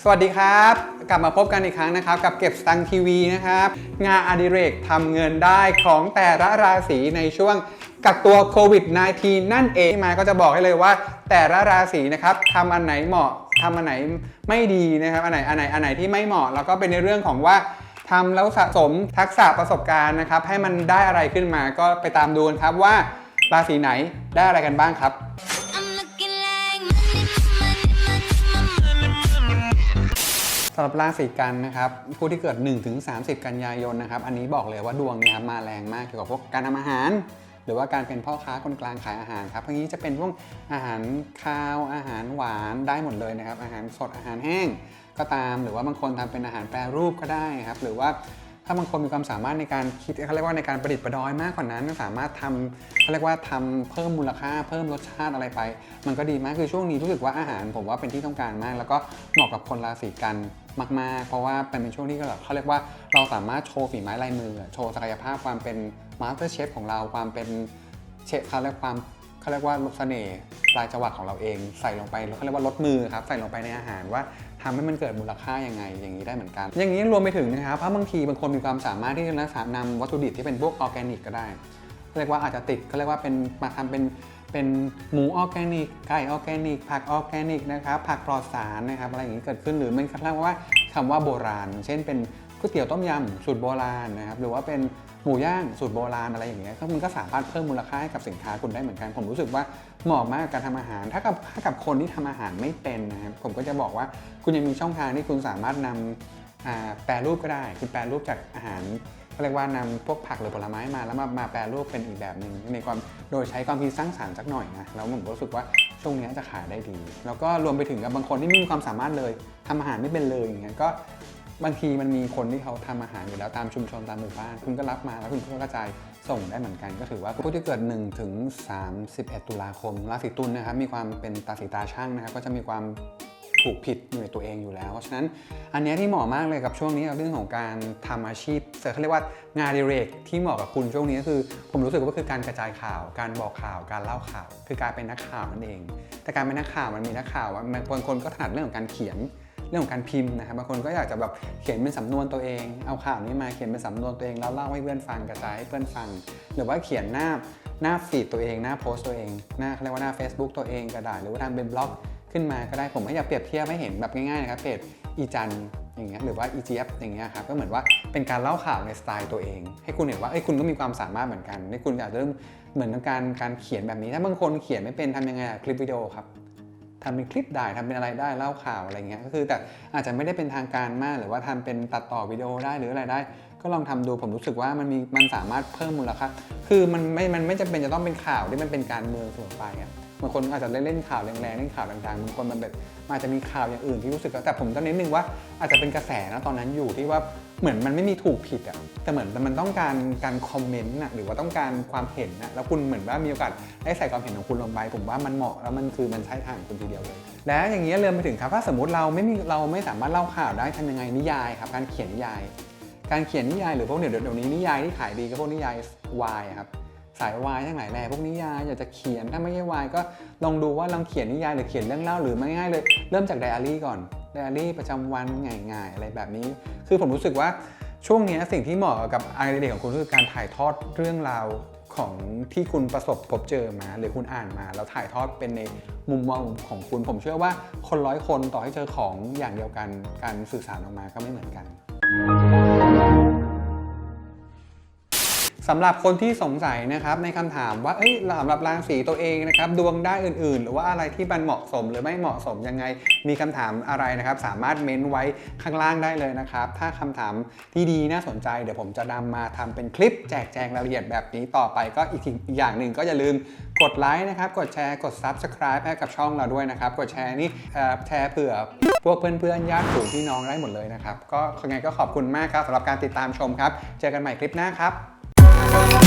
สวัสดีครับ กลับมาพบกันอีกครั้งนะครับ กับเก็บสตังทีวีนะครับ งานอดิเรกทำเงินได้ของแต่ละราศีในช่วงกักตัวโควิด -19 นั่นเองมาก็จะบอกให้เลยว่า แต่ละราศีนะครับทำอันไหนเหมาะทำอันไหนไม่ดีนะครับอันไหนอันไหนอันไหนที่ไม่เหมาะ แล้วก็เป็นในเรื่องของว่าทำแล้วสะสมทักษะประสบการณ์นะครับ ให้มันได้อะไรขึ้นมาก็ไปตามดูนครับว่าราศีไหนได้อะไรกันบ้างครับำหรับราศีกันนะครับผู้ที่เกิด 1-30 กันยายนนะครับ อันนี้บอกเลยว่าดวงเนี่ยครับมาแรงมากเกี่ยวกับพวกการทำอาหาร หรือว่าการเป็นพ่อค้าคนกลางขายอาหารครับอันนี้จะเป็นพวกอาหารคาวอาหารหวานได้หมดเลยนะครับ อาหารสดอาหารแห้งก็ตาม หรือว่าบางคนทำเป็นอาหารแปรรูปก็ได้ครับ หรือว่าถ้าบางคนมีความสามารถในการคิดเขาเรียกว่าในการประดิษฐ์ประดอยมากกว่านั้นก็สามารถทำเขาเรียกว่าทำเพิ่มมูลค่าเพิ่มรสชาติอะไรไป มันก็ดีมากคือช่วงนี้รู้สึกว่าอาหาร ผมว่าเป็นที่ต้องการมาก แล้วก็เหมาะกับคนราศีกัน มากๆ เพราะว่าเป็นช่วงที่แบบเขาเรียกว่าเราสามารถโชว์ฝีไม้ลายมือ โชว์ศักยภาพความเป็นมาสเตอร์เชฟของเราความเป็นเชฟเขาเรียกความเขาเรียกว่าเสน่ห์ปลายจังหวะของเราเอง ใส่ลงไปเขาเรียกว่าลดมือครับใส่ลงไปในอาหารว่าทำให้มันเกิดมูลค่ายังไงอย่างนี้ได้เหมือนกัน อย่างนี้รวมไปถึงนะครับเพราะบางทีบางคนมีความสามารถที่จะนำวัตถุดิบที่เป็นพวกออร์แกนิกก็ได้เรียกว่าอาจจะติดเขาเรียกว่าเป็นมาทำเป็น เป็นหมูออร์แกนิกไก่ออร์แกนิก ผักออร์แกนิกนะครับผักปลอดสารนะครับอะไรอย่างนี้เกิดขึ้นหรือมันเรียกว่าคำว่าโบราณ เช่นเป็นก๋วยเตี๋ยวต้มยำสูตรโบราณนะครับหรือว่าเป็นหมูย่างสูตรโบราณอะไรอย่างเงี้ยก็มันก็สามารถเพิ่มมูลค่าให้กับสินค้าคุณได้เหมือนกัน ผมรู้สึกว่าเหมาะมากกับการทำอาหาร ถ้ากับถ้ากับคนที่ทำอาหารไม่เป็นนะครับผมก็จะบอกว่าคุณยังมีช่องทางที่คุณสามารถนำอ่าแปรรูปก็ได้ คุณแปรรูปจากอาหารเรียกว่านำพวกผักหรือผลไม้มาแล้วมามาแปรรูปเป็นอีกแบบหนึ่งในความ โดยใช้ความคิดสร้างสรรค์สักหน่อยนะแล้วผมรู้สึกว่าช่วงนี้จะขายได้ดี แล้วก็รวมไปถึงกับบางคนที่ไม่มีความสามารถเลยทำอาหารไม่เป็นเลยอย่างเงี้ยก็บางทีมันมีคนที่เขาทำอาหารอยู่แล้วตามชุมชนตามหมู่บ้าน คุณก็รับมาแล้วคุณก็กระจายส่งได้เหมือนกัน ก็ถือว่าผู้ที่เกิด1ถึง31 ตุลาคมราศีตุลนะครับมีความเป็นตาสีตาช่างนะครับก็จะมีความ ถูกผิดอยู่ในตัวเองอยู่แล้ว เพราะฉะนั้นอันนี้ที่เหมาะมากเลยกับช่วงนี้กับเรื่องของการทำอาชีพเขาเรียกว่างานดิเรกที่เหมาะกับคุณช่วงนี้ก็คือ ผมรู้สึกว่าคือการกระจายข่าว การบอกข่าว การเล่าข่าว คือการเป็นนักข่าวนั่นเอง แต่การเป็นนักข่าวมันมีนักข่าวบางคนก็ถนัดเรื่องของการเขียนเรื่องของการพิมพ์นะครับบางคนก็อยากจะแบบเขียนเป็นสำนวนตัวเอง เอาข่าวนี้มาเขียนเป็นสำนวนตัวเองแล้วเล่าให้เพื่อนฟังกระจายให้เพื่อนฟัง หรือว่าเขียนหน้าหน้าฟีดตัวเอง หน้าโพสต์ตัวเอง หน้าเขาเรียกว่าหน้า Facebook ตัวเองก็ได้หรือว่าทำเป็นบล็อก ขึ้นมาก็ได้ผมไม่อยากเปรียบเทียบให้เห็นแบบง่ายๆนะครับเพจอีจันอย่างเงี้ยหรือว่าอีเจี๊ยบอย่างเงี้ยครับก็เหมือนว่าเป็นการเล่าข่าวในสไตล์ตัวเอง ให้คุณเห็นว่าเอ้ยคุณก็มีความสามารถเหมือนกันให้คุณอาจจะเริ่มเหมือนการการเขียนแบบนี้ ถ้าบางคนเขียนไม่เป็นทำยังไงคลิปวิดีโอครับทำเป็นคลิปได้ทำเป็นอะไรได้เล่าข่าวอะไรเงี้ยก็คือแต่อาจจะไม่ได้เป็นทางการมาก หรือว่าทำเป็นตัดต่อวิดีโอได้หรืออะไรได้ ก็ลองทำดูผมรู้สึกว่ามันมีมันสามารถเพิ่มมูลค่าคือมันไม่มันไม่จำเป็นจะต้องเป็นข่าวที่มันเป็นการเมืองเสมอไปอะ บางคนอาจจะเล่นข่าวแรงๆเล่นข่าวดังๆบางคนมันแบบอาจจะมีข่าวอย่างอื่นที่รู้สึกว่าแต่ผมต้องเน้นนึงว่าอาจจะเป็นกระแสนะตอนนั้นอยู่ที่ว่าเหมือนมันไม่มีถูกผิดอะแต่เหมือนมันต้องการการคอมเมนต์นะหรือว่าต้องการความเห็นนะแล้วคุณเหมือนว่ามีโอกาสได้ใส่ความเห็นของคุณลงไปผมว่ามันเหมาะแล้วมันคือมันใช่ทางคุณทีเดียวเลย และอย่างนี้เริ่มไปถึงครับถ้าสมมติเราไม่มีเราไม่สามารถเล่าข่าวได้ทำยังไงนิยายครับการเขียนนิยาย การเขียนนิยายหรือพวกเดี๋ยวเดี๋ยวนี้นิยายที่ขายดีก็พวกนิยายวายครับ สายวายทั้งหลายแหล่พวกนิยายอยากจะเขียนถ้าไม่ใช่วายก็ลองดูว่าลองเขียนนิยายหรือเขียนเรื่องเล่าหรือไม่ง่ายเลย เริ่มจากไดอารี่ก่อนไดอารี่ประจำวันง่ายๆอะไรแบบนี้ คือผมรู้สึกว่าช่วงนี้สิ่งที่เหมาะกับไอเดียของคุณคือการถ่ายทอดเรื่องราวของที่คุณประสบพบเจอมา หรือคุณอ่านมา แล้วถ่ายทอดเป็นในมุมมองของคุณ ผมเชื่อว่าคนร้อยคนต่อให้เจอของอย่างเดียวกันการสื่อสารออกมาก็ไม่เหมือนกัน สำหรับคนที่สงสัยนะครับในคำถามว่าเอ้ยสำหรับราศีตัวเองนะครับดวงได้อื่น ๆ หรือว่าอะไรที่มันเหมาะสมหรือไม่เหมาะสมยังไง มีคำถามอะไรนะครับ สามารถเม้นไว้ข้างล่างได้เลยนะครับ ถ้าคำถามที่ดีน่าสนใจ เดี๋ยวผมจะนำมาทำเป็นคลิปแจกแจงรายละเอียดแบบนี้ต่อไปก็อีกอย่างหนึ่งก็อย่าลืมกดไลค์นะครับ กดแชร์กด Subscribe ให้กับช่องเราด้วยนะครับ กดแชร์นี่แชร์เผื่อพวกเพื่อนๆญาติฝูงพี่น้องได้หมดเลยนะครับ ก็ยังไงก็ขอบคุณมากครับสำหรับการติดตามชมครับ เจอกันใหม่คลิปหน้าครับ Oh.